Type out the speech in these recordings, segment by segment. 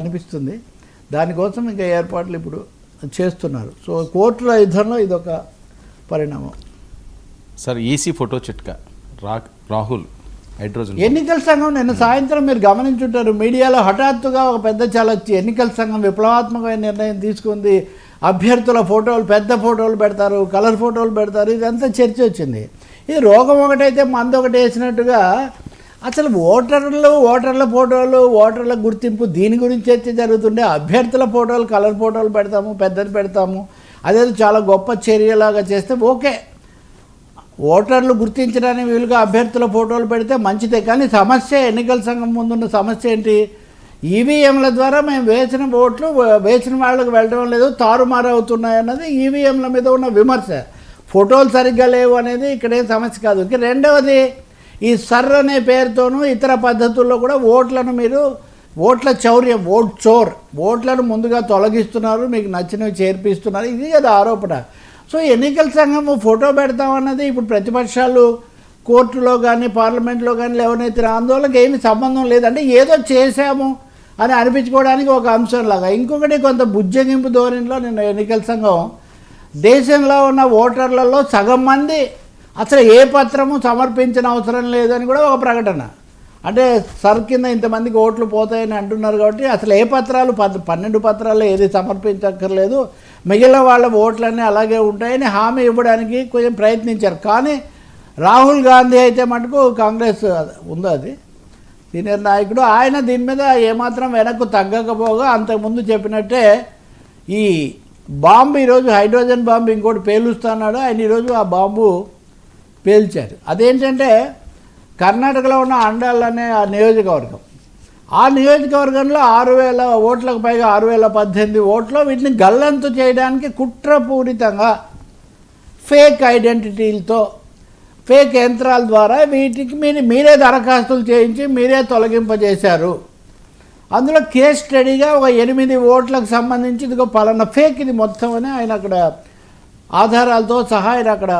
అనిపిస్తుంది. దానికోసం ఇంకా ఏర్పాట్లు ఇప్పుడు చేస్తున్నారు. సో కోర్టుల యుద్ధంలో ఇదొక పరిణామం. సార్ ఈసీ ఫోటో చిట్కా. రా రాహుల్ హైడ్రోజన్ ఎన్నికల సంఘం నిన్న సాయంత్రం మీరు గమనించుంటారు. మీడియాలో హఠాత్తుగా ఒక పెద్ద చాలా ఎన్నికల సంఘం విప్లవాత్మకమైన నిర్ణయం తీసుకుంది. అభ్యర్థుల ఫోటోలు పెద్ద ఫోటోలు పెడతారు కలర్ ఫోటోలు పెడతారు. ఇదంతా చర్చ వచ్చింది. ఇది రోగం ఒకటైతే మందు ఒకటి వేసినట్టుగా అసలు ఓటర్లు ఓటర్ల ఫోటోలు ఓటర్ల గుర్తింపు దీని గురించి అయితే జరుగుతుండే. అభ్యర్థుల ఫోటోలు కలర్ ఫోటోలు పెడతాము పెద్దది పెడతాము. అదేదో చాలా గొప్ప చర్యలాగా చేస్తే ఓకే. ఓటర్లు గుర్తించడానికి వీలుగా అభ్యర్థుల ఫోటోలు పెడితే మంచిదే. కానీ సమస్య ఎన్నికల సంఘం ముందున్న సమస్య ఏంటి? ఈవీఎంల ద్వారా మేము వేసిన ఓట్లు వేసిన వాళ్ళకి వెళ్ళడం లేదు తారుమారు అవుతున్నాయి అన్నది ఈవీఎంల మీద ఉన్న విమర్శ. ఫోటోలు సరిగ్గా లేవు అనేది ఇక్కడేం సమస్య కాదు. ఇక రెండవది ఈ సర్ అనే పేరుతోనూ ఇతర పద్ధతుల్లో కూడా ఓట్లను మీరు ఓట్ల చౌర్యం ఓట్ చోర్ ఓట్లను ముందుగా తొలగిస్తున్నారు మీకు నచ్చినవి చేర్పిస్తున్నారు ఇది కదా ఆరోపణ. సో ఎన్నికల సంఘం ఫోటో పెడతామన్నది ఇప్పుడు ప్రతిపక్షాలు కోర్టులో కానీ పార్లమెంట్లో కానీ లేవనెత్తిన ఆందోళనకి ఏమి సంబంధం లేదంటే ఏదో చేశాము అని అనిపించుకోవడానికి ఒక అంశం లాగా. ఇంకొకటి కొంత బుజ్జగింపు ధోరణిలో నేను ఎన్నికల సంఘం దేశంలో ఉన్న ఓటర్లలో సగం మంది అసలు ఏ పత్రము సమర్పించిన అవసరం లేదని కూడా ఒక ప్రకటన. అంటే సర్ కింద ఇంతమందికి ఓట్లు పోతాయని అంటున్నారు కాబట్టి అసలు ఏ పత్రాలు పద్ పన్నెండు పత్రాలు ఏది సమర్పించక్కర్లేదు. మిగిలిన వాళ్ళ ఓట్లన్నీ అలాగే ఉంటాయని హామీ ఇవ్వడానికి కొంచెం ప్రయత్నించారు. కానీ రాహుల్ గాంధీ అయితే మటుకు కాంగ్రెస్ ఉందో అది? సీనియర్ నాయకుడు ఆయన దీని మీద ఏమాత్రం వెనక్కు తగ్గకపోగా అంతకుముందు చెప్పినట్టే ఈ బాంబు ఈరోజు హైడ్రోజన్ బాంబు ఇంకోటి పేలుస్తున్నాడు. ఆయన ఈరోజు ఆ బాంబు పేల్చారు. అదేంటంటే కర్ణాటకలో ఉన్న అండాల్ అనే ఆ నియోజకవర్గం. ఆ నియోజకవర్గంలో ఆరు వేల ఓట్లకు పైగా ఆరు వేల పద్దెనిమిది ఓట్లు వీటిని గల్లంతు చేయడానికి కుట్రపూరితంగా ఫేక్ ఐడెంటిటీలతో ఫేక్ యంత్రాల ద్వారా వీటికి మీరు మీరే దరఖాస్తులు చేయించి మీరే తొలగింపజేశారు. అందులో కేస్ స్టడీగా ఒక ఎనిమిది ఓట్లకు సంబంధించి ఇదిగో పలానా ఫేక్ ఇది మొత్తం అని ఆయన అక్కడ ఆధారాలతో సహా ఆయన అక్కడ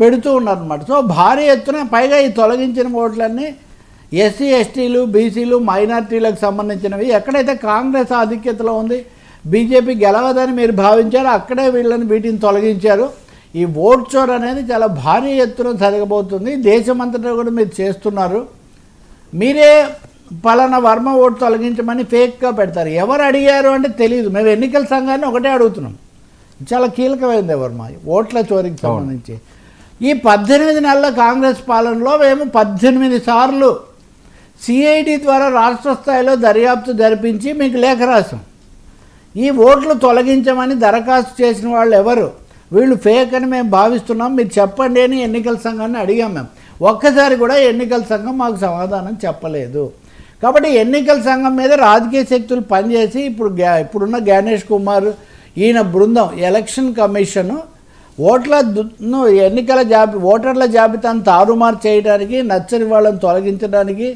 పెడుతూ ఉన్నారనమాట సో భారీ ఎత్తున పైగా ఈ తొలగించిన ఓట్లన్నీ ఎస్సీ ఎస్టీలు బీసీలు మైనార్టీలకు సంబంధించినవి. ఎక్కడైతే కాంగ్రెస్ ఆధిక్యతలో ఉంది బీజేపీ గెలవదని మీరు భావించారు అక్కడే వీళ్ళని వీటిని తొలగించారు. ఈ ఓట్ చోర్ అనేది చాలా భారీ ఎత్తున జరగబోతుంది. దేశమంతటా కూడా మీరు చేస్తున్నారు. మీరే పలానా వర్మ ఓటు తొలగించమని ఫేక్గా పెడతారు. ఎవరు అడిగారు అంటే తెలియదు మేము ఎన్నికల సంఘాన్ని ఒకటే అడుగుతున్నాం. చాలా కీలకమైంది వర్మ ఓట్ల చోరీకి సంబంధించి. ఈ పద్దెనిమిది నెలల కాంగ్రెస్ పాలనలో మేము పద్దెనిమిది సార్లు సిఐడి ద్వారా రాష్ట్ర స్థాయిలో దర్యాప్తు జరిపించి మీకు లేఖ రాసాం ఈ ఓట్లు తొలగించమని దరఖాస్తు చేసిన వాళ్ళు ఎవరు? వీళ్ళు ఫేక్ అని మేము భావిస్తున్నాం. మీరు చెప్పండి అని ఎన్నికల సంఘాన్ని అడిగాం మేము. ఒక్కసారి కూడా ఎన్నికల సంఘం మాకు సమాధానం చెప్పలేదు. కాబట్టి ఎన్నికల సంఘం మీద రాజకీయ శక్తులు పనిచేసి ఇప్పుడు గ్యా ఇప్పుడున్న గణేష్ కుమార్ ఈయన బృందం ఎలక్షన్ కమిషను ఓట్ల ఎన్నికల జాబి ఓటర్ల జాబితాను తారుమారు చేయడానికి నచ్చని వాళ్ళని తొలగించడానికి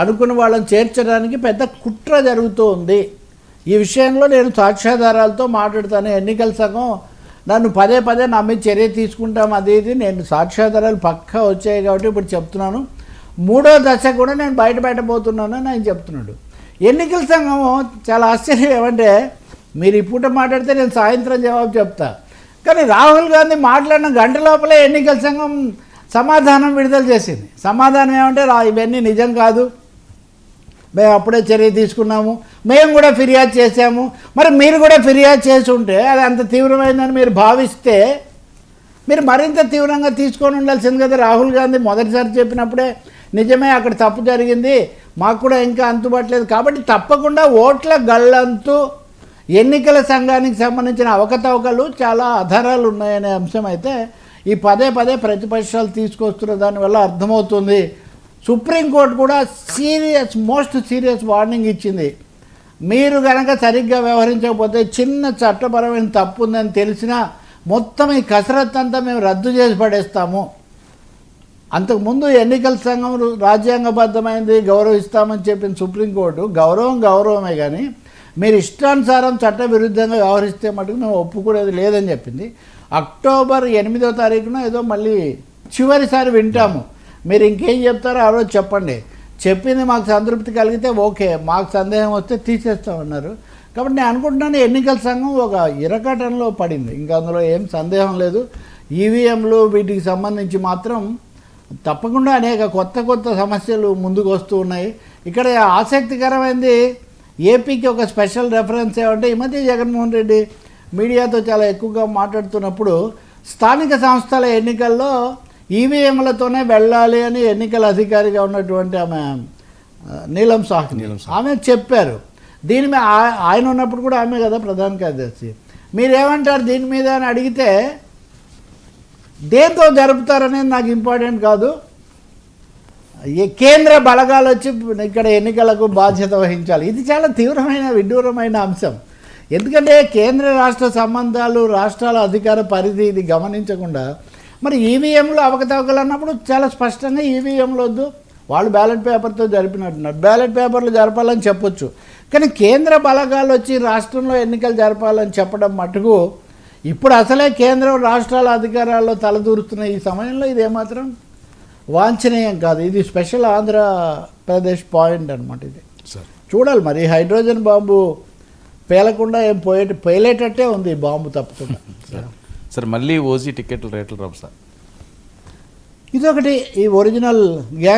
అనుకున్న వాళ్ళని చేర్చడానికి పెద్ద కుట్ర జరుగుతూ ఉంది. ఈ విషయంలో నేను సాక్ష్యాధారాలతో మాట్లాడుతాను. ఎన్నికల సంఘం నన్ను పదే పదే నమ్మి చర్య తీసుకుంటాం అది ఇది. నేను సాక్ష్యాధారాలు పక్కా వచ్చాయి కాబట్టి ఇప్పుడు చెప్తున్నాను. మూడో దశ కూడా నేను బయట పెట్టబోతున్నాను అని ఆయన చెప్తున్నాడు. ఎన్నికల సంఘం చాలా ఆశ్చర్యం ఏమంటే మీరు ఇప్పుడు మాట్లాడితే నేను సాయంత్రం జవాబు చెప్తా. కానీ రాహుల్ గాంధీ మాట్లాడిన గంట లోపలే ఎన్నికల సంఘం సమాధానం విడుదల చేసింది. సమాధానం ఏమంటే రా ఇవన్నీ నిజం కాదు. మేము అప్పుడే చర్య తీసుకున్నాము. మేము కూడా ఫిర్యాదు చేసాము మరి మీరు కూడా ఫిర్యాదు చేసి ఉంటే అది అంత తీవ్రమైందని మీరు భావిస్తే మీరు మరింత తీవ్రంగా తీసుకొని ఉండాల్సింది కదా. రాహుల్ గాంధీ మొదటిసారి చెప్పినప్పుడే నిజమే అక్కడ తప్పు జరిగింది. మాకు కూడా ఇంకా అంతుబట్టలేదు కాబట్టి తప్పకుండా ఓట్ల గల్లంతు ఎన్నికల సంఘానికి సంబంధించిన అవకతవకలు చాలా ఆధారాలు ఉన్నాయనే అంశం అయితే ఈ పదే పదే ప్రతిపక్షాలు తీసుకొస్తున్న దానివల్ల అర్థమవుతుంది. సుప్రీంకోర్టు కూడా సీరియస్ మోస్ట్ సీరియస్ వార్నింగ్ ఇచ్చింది. మీరు కనుక సరిగ్గా వ్యవహరించకపోతే చిన్న చట్టపరమైన తప్పు ఉందని తెలిసినా మొత్తం ఈ కసరత్ అంతా మేము రద్దు చేసి పడేస్తాము. అంతకుముందు ఎన్నికల సంఘం రాజ్యాంగబద్ధమైంది గౌరవిస్తామని చెప్పిన సుప్రీంకోర్టు. గౌరవం గౌరవమే కానీ మీరు ఇష్టానుసారం చట్ట విరుద్ధంగా వ్యవహరిస్తే మటుకు మేము ఒప్పుకునేది లేదని చెప్పింది. అక్టోబర్ ఎనిమిదో తారీఖున ఏదో మళ్ళీ చివరిసారి వింటాము. మీరు ఇంకేం చెప్తారో ఆ రోజు చెప్పండి. చెప్పింది మాకు సంతృప్తి కలిగితే ఓకే మాకు సందేహం వస్తే తీసేస్తామన్నారు. కాబట్టి నేను అనుకుంటున్నాను ఎన్నికల సంఘం ఒక ఇరకటంలో పడింది. ఇంకా అందులో ఏం సందేహం లేదు. ఈవీఎంలు వీటికి సంబంధించి మాత్రం తప్పకుండా అనేక కొత్త కొత్త సమస్యలు ముందుకు వస్తూ ఉన్నాయి. ఇక్కడ ఆసక్తికరమైనది ఏపీకి ఒక స్పెషల్ రెఫరెన్స్ ఏమంటే ఈ మధ్య జగన్మోహన్ రెడ్డి మీడియాతో చాలా ఎక్కువగా మాట్లాడుతున్నప్పుడు స్థానిక సంస్థల ఎన్నికల్లో ఈవీఎంలతోనే వెళ్ళాలి అని ఎన్నికల అధికారిగా ఉన్నటువంటి ఆమె నీలం సాహ్ని. నీలం ఆమె చెప్పారు. దీని మీద ఆయన ఉన్నప్పుడు కూడా ఆమె కదా ప్రధాన కార్యదర్శి. మీరేమంటారు దీని మీద అని అడిగితే దేంతో జరుపుతారనేది నాకు ఇంపార్టెంట్ కాదు. కేంద్ర బలగాలు వచ్చి ఇక్కడ ఎన్నికలకు బాధ్యత వహించాలి. ఇది చాలా తీవ్రమైన విడ్డూరమైన అంశం. ఎందుకంటే కేంద్ర రాష్ట్ర సంబంధాలు రాష్ట్రాల అధికార పరిధి ఇది గమనించకుండా మరి ఈవీఎంలు అవకతవకలు అన్నప్పుడు చాలా స్పష్టంగా ఈవీఎంలు వద్దు. వాళ్ళు బ్యాలెట్ పేపర్తో జరిపినట్టున్నారు. బ్యాలెట్ పేపర్లు జరపాలని చెప్పొచ్చు. కానీ కేంద్ర బలగాలు వచ్చి రాష్ట్రంలో ఎన్నికలు జరపాలని చెప్పడం మటుకు ఇప్పుడు అసలే కేంద్రం రాష్ట్రాల అధికారాల్లో తలదూరుతున్న ఈ సమయంలో ఇది ఏమాత్రం వాంఛనీయం కాదు. ఇది స్పెషల్ ఆంధ్రప్రదేశ్ పాయింట్ అనమాట ఇది. సార్. చూడాలి మరి. హైడ్రోజన్ బాంబు పేలకుండా ఏం పోయే పేలేటట్టే ఉంది ఈ బాంబు తప్పకుండా. సార్ మళ్ళీ ఓజీ టికెట్లు రేట్లు రావు సార్. ఇదొకటి. ఈ ఒరిజినల్ గ్యాంగ్